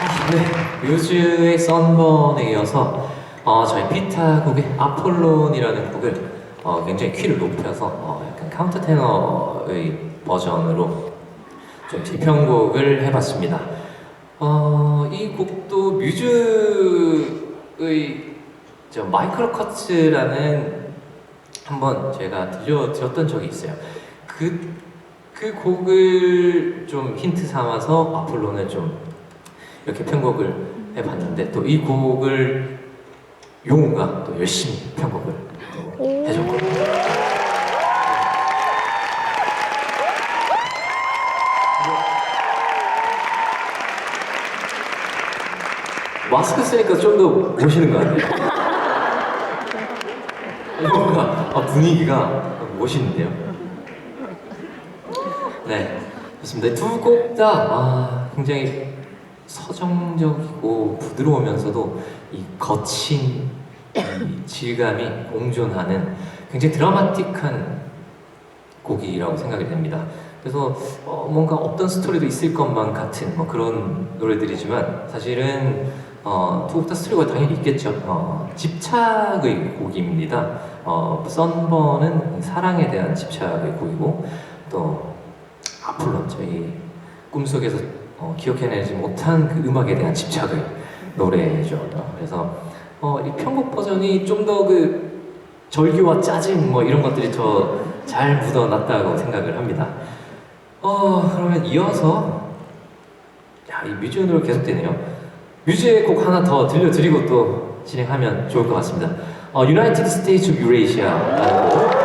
네, 뮤즈의 썬번에 이어서 어, 저희 피타 곡의 아폴론이라는 곡을 어, 굉장히 키를 높여서 어, 약간 카운터 테너의 버전으로 좀 재편곡을 해봤습니다. 어, 이 곡도 뮤즈의 저 마이크로 커츠라는 한번 제가 들려드렸던 적이 있어요. 그, 그 곡을 좀 힌트 삼아서 아폴론을 좀 이렇게 편곡을 해봤는데 또 이 곡을 용우가 또 열심히 편곡을 또 해줬거든요. 마스크 쓰니까 좀더 멋있는 것 같아요. 뭔가 아, 분위기가 멋있는데요. 네, 좋습니다. 두 곡 다 아, 굉장히 서정적이고 부드러우면서도 이 거친 이 질감이 공존하는 굉장히 드라마틱한 곡이라고 생각이 됩니다. 그래서 어, 뭔가 없던 스토리도 있을 것만 같은 뭐 그런 노래들이지만 사실은 어, 다 스토리가 당연히 있겠죠. 어, 집착의 곡입니다. 어, 썬번은 사랑에 대한 집착의 곡이고 또 아폴론 저희 꿈속에서 어, 기억해내지 못한 그 음악에 대한 집착의 노래죠. 어, 그래서 어, 이 편곡 버전이 좀 더 그 절규와 짜증 뭐 이런 것들이 더 잘 묻어났다고 생각을 합니다. 어 그러면 이어서 야 이 뮤즈 노래 계속되네요. 뮤즈의 곡 하나 더 들려드리고 또 진행하면 좋을 것 같습니다. 어, United States of Eura